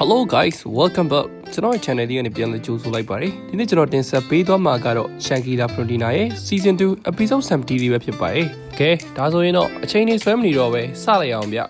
Hello guys welcome back ကျွန်တော်ရဲ့ channel လေးကနေပြန်လည်ကြိုဆိုလိုက်ပါတယ်ဒီနေ့ကျွန်တော်တင်ဆက်ပေးသွားမှာကတော့ Shankila Frontina ရဲ့ season 2 episode 70လေးပဲဖြစ်ပါတယ်ကဲဒါဆိုရင်တော့အချိန်လေးဆွဲမနေတော့ပဲစလိုက်အောင်ဗျ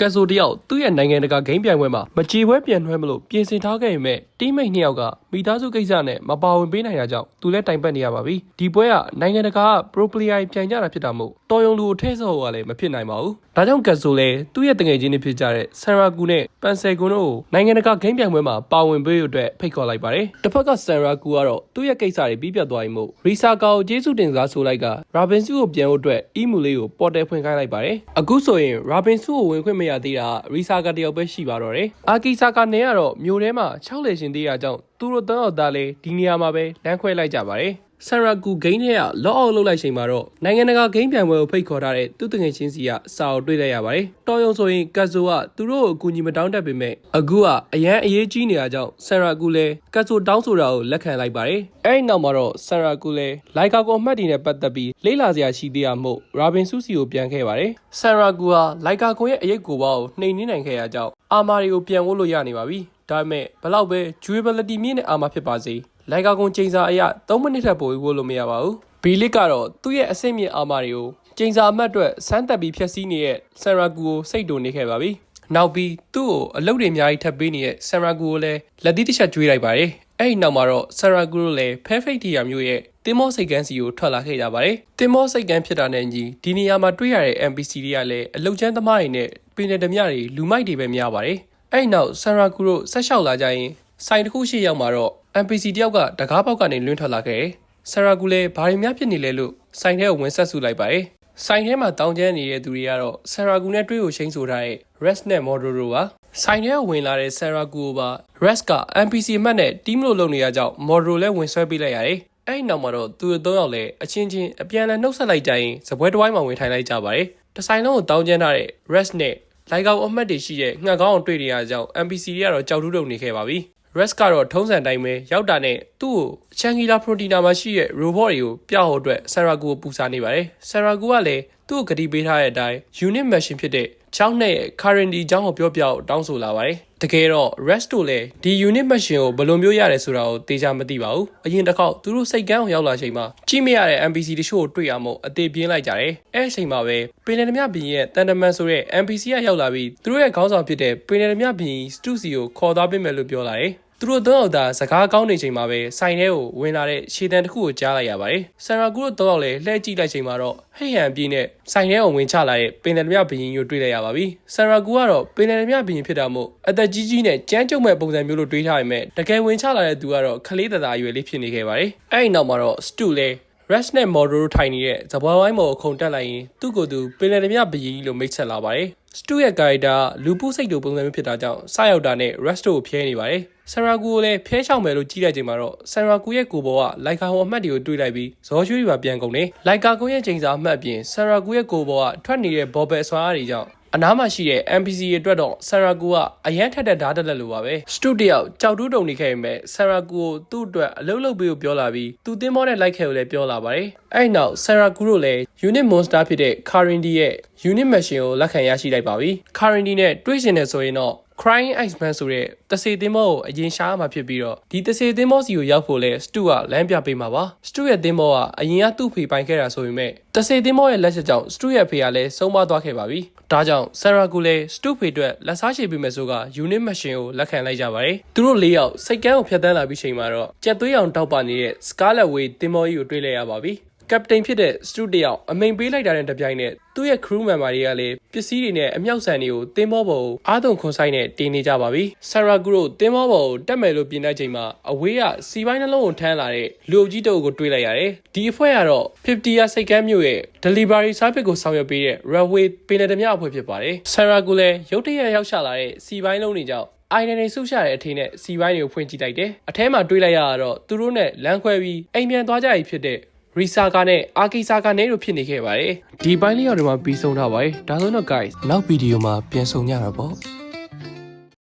ကက်ဆိုတယောက်သူ့ရဲ့နိုင်ငံတကာဂိမ်းပြိုင်ပွဲမှာမကြေပွဲပြန်နှွှဲမလို့ပြင်ဆင်ထားခဲ့ပေမဲ့တီးမိတ်နှစ်ယောက်ကမိသားစုကိစ္စနဲ့မပါဝင်ပေးနိုင်တာကြောင့်သူလည်းတိုင်ပတ်နေရပါပြီဒီပွဲကနိုင်ငံတကာက pro player ပြိုင်ကြတာဖြစ်တာမို့တော်ယုံလူကိုထဲဆော့ကလည်းမဖြစ်နိုင်ပါဘူးဒါကြောင့်ကက်ဆိုလည်းသူ့ရဲ့တငယ်ချင်းတွေဖြစ်ကြတဲ့ဆန်ရာကူနဲ့ပန်ဆယ်ကွန်တို့ကိုနိုင်ငံတကာဂိမ်းပြိုင်ပွဲမှာပါဝင်ပေးရတဲ့ဖိတ်ခေါ်လိုက်ပါတယ်တစ်ဖက်ကဆန်ရာကူကတော့သူ့ရဲ့ကိစ္စတွေပြီးပြတ်သွားပြီမို့ရီဆာကာကိုကျေးဇူးတင်စားဆိုလိုက်ကရာဘင်စုကိုပြန်ဖို့အတွက်အီမူလေးကိုပေါ်တယ်ဖွင့်ခိုင်းလိုက်ပါတယ်အခုဆိုရင်ရာဘင်စုကိုဝင်ခွင့်မရသေးတာရီဆာကာတယောက်ပဲရှိပါတော့တယ်အာကီဆာကာနဲ့ကတော့မြို့ထဲမှာ6လေရှင်သေးတာကြောင့်သူတို့တောက်သားလေးဒီနေရာမှာပဲလမ်းခွဲလိုက်ကြပါတယ်ဆန်ရာကူဂိမ်းထဲကလော့အောက်လုပ်လိုက်ချိန်မှာတော့နိုင်ငံတကာဂိမ်းပြိုင်ပွဲကိုဖိတ်ခေါ်ထားတဲ့သူတငယ်ချင်းစီကစာအုပ်တွေ့လိုက်ရပါတယ်။တော်ရုံဆိုရင်ကတ်ဆိုကသူတို့ကိုအကူအညီမတောင်းတတ်ပေမဲ့အခုကအရန်အရေးကြီးနေတာကြောင့်ဆန်ရာကူလည်းကတ်ဆိုတောင်းဆိုတာကိုလက်ခံလိုက်ပါတယ်။အဲဒီနောက်မှာတော့ဆန်ရာကူလည်းလိုက်ကာကိုအမှတ်တည်နဲ့ပတ်သက်ပြီးလေးလာစရာရှိသေးရမို့ရာဘင်ဆူစီကိုပြန်ခဲ့ပါတယ်။ဆန်ရာကူဟာလိုက်ကာကိုရဲ့အရေးကိုပါကိုနှိမ်နှင်းနိုင်ခဲ့ရကြောင်းအာမာရီကိုပြန်ဝတ်လို့ရနေပါပြီ။ ဒါပေမဲ့ဘလောက်ပဲ durability မြင့်တဲ့အာမာဖြစ်ပါစေလိုက်ကာကွန်ချိန်စာအရ3မိနစ်ထက်ပိုဝတ်လို့မရပါဘူးဘီလစ်ကတော့သူ့ရဲ့အဆင့်မြင့်အာမာတွေကိုချိန်စာအမှတ်အတွက်စမ်းတက်ပြီးဖျက်ဆီးနေတဲ့ဆန်ရာကူကိုစိတ်တုန်နေခဲ့ပါပြီနောက်ပြီးသူ့ကိုအလုပ်တွေအများကြီးထပ်ပေးနေတဲ့ဆန်ရာကူကိုလည်းလက်သီးတစ်ချက်ကျွေးလိုက်ပါတယ်အဲ့ဒီနောက်မှာတော့ဆန်ရာကူတို့လည်း perfect tier မျိုးရဲ့တင်မောစိတ်ကန်းစီကိုထွက်လာခဲ့ကြပါတယ်တင်မောစိတ်ကန်းဖြစ်တာနဲ့ညီဒီနေရာမှာတွေ့ရတဲ့ NPC တွေကလည်းအလုတ်ချမ်းသမားတွေနဲ့ပင်နယ်ဓမြတွေလူမိုက်တွေပဲများပါတယ် အဲ့ဒီနောက်ဆန်ရာကူတို့ဆက်လျှောက်လာကြရင်ဆိုင်တစ်ခုရှိရောက်မှာတော့ NPC တယောက်ကတကားပေါက်ကနေလွင့်ထွက်လာခဲ့တယ်။ဆရာကူလည်းဘာတွေများဖြစ်နေလဲလို့ဆိုင်ထဲကိုဝင်ဆက်စုလိုက်ပါတယ်။ဆိုင်ထဲမှာတောင်းကျမ်းနေတဲ့သူတွေကတော့ဆရာကူနဲ့တွေ့ကိုချင်းဆိုထားတဲ့ Rest နဲ့ Modoro ပါ။ဆိုင်ထဲကိုဝင်လာတဲ့ဆရာကူကိုပါ Rest က NPC အမှတ်နဲ့ team လို့လုပ်နေရကြောင်း Modoro လည်းဝင်ဆွဲပေးလိုက်ရတယ်။အဲ့ဒီနောက်မှာတော့သူတို့သုံးယောက်လည်းအချင်းချင်းအပြန်အလှန်နှုတ်ဆက်လိုက်ကြရင်ဇပွဲတစ်ဝိုင်းမှာဝင်ထိုင်လိုက်ကြပါတယ်။တဆိုင်လုံးကိုတောင်းကျမ်းထားတဲ့ Rest နဲ့ လိုက်ကောင်အမှတ်တွေရှိတဲ့ငှက်ကောင်းအောင်တွေ့နေရကြောင်း NPC တွေကတော့ကြောက်တူးတုံနေခဲ့ပါပြီ။ Rest ကတော့ထုံးစံတိုင်းပဲရောက်တာနဲ့သူ့ကို Changila Proteina မှာရှိတဲ့ robot တွေကိုပြဟောအတွက် Saragu ကိုပူစာနေပါတယ်။ Saragu ကလည်းသူ့ကိုဂတိပေးထားတဲ့အတိုင်း unit machine ဖြစ်တဲ့ ချောင်းနဲ့ currency အကြောင်းကိုပြောပြအောင်တောင်းဆိုလာပါတယ်။တကယ်တော့ rest တို့လည်းဒီ unit machine ကိုဘယ်လိုမျိုးရတယ်ဆိုတာကိုတေချာမသိပါဘူး။အရင်တစ်ခေါက်သူတို့စိတ်ကန်းကိုရောက်လာချိန်မှာကြည့်မရတဲ့ NPC တချို့ကိုတွေ့ရမို့အသေးပြင်းလိုက်ကြတယ်။အဲ့အချိန်မှာပဲပင်လယ်ဓမြဘီရဲ့တန်တမန်ဆိုတဲ့ NPC ကရောက်လာပြီးသူတို့ရဲ့ခေါင်းဆောင်ဖြစ်တဲ့ပင်လယ်ဓမြဘီစတူစီကိုခေါ်သွားပေးမယ်လို့ပြောလာတယ်။ သူတို့သုံးယောက်သာစကားကောင်းနေချိန်မှာပဲဆိုင်ထဲကိုဝင်လာတဲ့ရှေတန်တစ်ခုကိုကြားလိုက်ရပါတယ်။ဆန်ရာကူတို့သုံးယောက်လည်းလှည့်ကြည့်လိုက်ချိန်မှာတော့ဟိတ်ဟန်ပြင်းနဲ့ဆိုင်ထဲကိုဝင်ချလာတဲ့ပင်လယ်မြဘရင်ကိုတွေ့လိုက်ရပါပြီ။ဆန်ရာကူကတော့ပင်လယ်မြဘရင်ဖြစ်တာမို့အသက်ကြီးကြီးနဲ့ကြမ်းကြုတ်မဲ့ပုံစံမျိုးလိုတွေးထားပေမဲ့တကယ်ဝင်ချလာတဲ့သူကတော့ခလေးတသာအရွယ်လေးဖြစ်နေခဲ့ပါတယ်။အဲ့ဒီနောက်မှာတော့စတူလည်း Rest နဲ့ Model တို့ထိုင်နေတဲ့ဇပွဲဝိုင်းပေါ်ခုန်တက်လိုက်ရင်သူ့ကိုယ်သူပင်လယ်မြဘရင်လို့မိတ်ဆက်လာပါတယ်။ Stu ရဲ့ character လူပုစိတ်တို့ပုံစံမျိုးဖြစ်တာကြောင့်စရောက်တာနဲ့ Rest ကိုဖျဲနေပါတယ်။ဆန်ရာကူကိုလည်းဖျဲချောင်မယ်လို့ကြီးလိုက်ချိန်မှာတော့ဆန်ရာကူရဲ့ကိုဘောကလိုက်ကာဟိုအမှတ်တွေကိုတွေးလိုက်ပြီးဇော်ရွှေတွေပါပြန်ကုန်တယ်။လိုက်ကာကိုရဲ့ချိန်စာအမှတ်ပြင်ဆန်ရာကူရဲ့ကိုဘောကထွက်နေတဲ့ဘော်ဘယ်ဆွားတွေကြောင့် အနားမှာရှိတဲ့ NPC တွေအတွက်တော့ဆန်ရာကူကအရန်ထက်တဲ့ဓာတ်တက်လက်လိုပါပဲစတူတယောက်ကြောက်တူးတုံနေခဲ့ပေမဲ့ဆန်ရာကူကိုသူ့အတွက်အလုပ်လုပ်ပေးဖို့ပြောလာပြီးသူတင်းမောတဲ့လိုက်ခဲကိုလည်းပြောလာပါတယ်အဲ့နောက်ဆန်ရာကူတို့လည်း unit monster ဖြစ်တဲ့ Karindy ရဲ့ unit machine ကိုလက်ခံရရှိလိုက်ပါပြီ Karindy နဲ့တွေ့ရှင်နေဆိုရင်တော့ Crying Iceman ဆိုတဲ့တစေသင်းမောကိုအရင်ရှားမှာဖြစ်ပြီးတော့ဒီတစေသင်းမောစီကိုရောက်ဖို့လဲစတူကလမ်းပြပေးမှာပါစတူရဲ့သင်းမောကအရင်ကသူ့ဖေပိုင်ခဲ့တာဆိုပေမဲ့တစေသင်းမောရဲ့လက်ချက်ကြောင့်စတူရဲ့ဖေကလည်းဆုံးမသွားခဲ့ပါပြီဒါကြောင့်ဆရာကူလည်းစတူဖေအတွက်လက်စားချေပေးမယ်ဆိုက unit machine ကိုလက်ခံလိုက်ကြပါတယ်သူတို့၄ယောက်စိတ်ကန်းကိုဖျက်ဆီးလာပြီးချိန်မှာတော့ကြက်သွေးအောင်တောက်ပါနေတဲ့ Scarlet Way သင်းမောကြီးကိုတွေ့လိုက်ရပါပြီ ကပတိန်ဖြစ်တဲ့စတူတယောက်အမိန်ပေးလိုက်တာနဲ့တပြိုင်နက်သူ့ရဲ့ crew member တွေကလည်းပစ္စည်းတွေနဲ့အမြောက်ဆန်တွေကိုတင်းမောပေါ်ကိုအားသွန်ခွန်ဆိုင်နဲ့တင်နေကြပါပြီဆရာကူတို့တင်းမောပေါ်ကိုတက်မယ်လို့ပြင်တဲ့ချိန်မှာအဝေးကစီပိုင်းနှလုံးကိုထမ်းလာတဲ့လူအုပ်ကြီးတုပ်ကိုတွေ့လိုက်ရတယ်ဒီအဖွဲ့ကတော့50ရာစိတ်ကမ်းမြို့ရဲ့ delivery service ကိုဆောင်ရွက်ပေးတဲ့ railway ပင်လယ်ဓမြအဖွဲ့ဖြစ်ပါတယ်ဆရာကူလည်းရုတ်တရက်ရောက်ချလာတဲ့စီပိုင်းလုံးတွေကြောင့်အိုင်နန်နေဆုရှာတဲ့အထင်းနဲ့စီပိုင်းတွေကိုဖွင့်ကြည့်လိုက်တယ်။အထဲမှာတွေးလိုက်ရတာတော့သူတို့နဲ့လမ်းခွဲပြီးအိမ်ပြန်သွားကြရဖြစ်တဲ့ ရီဆာကာနဲ့အာကီဆာကာနဲ့တို့ဖြစ်နေခဲ့ပါတယ်ဒီပိုင်းလေးရောဒီမှာပြီးဆုံးထားပါတယ်ဒါဆိုတော့ guys နောက်ဗီဒီယိုမှာပြန်ဆုံကြတာပေါ့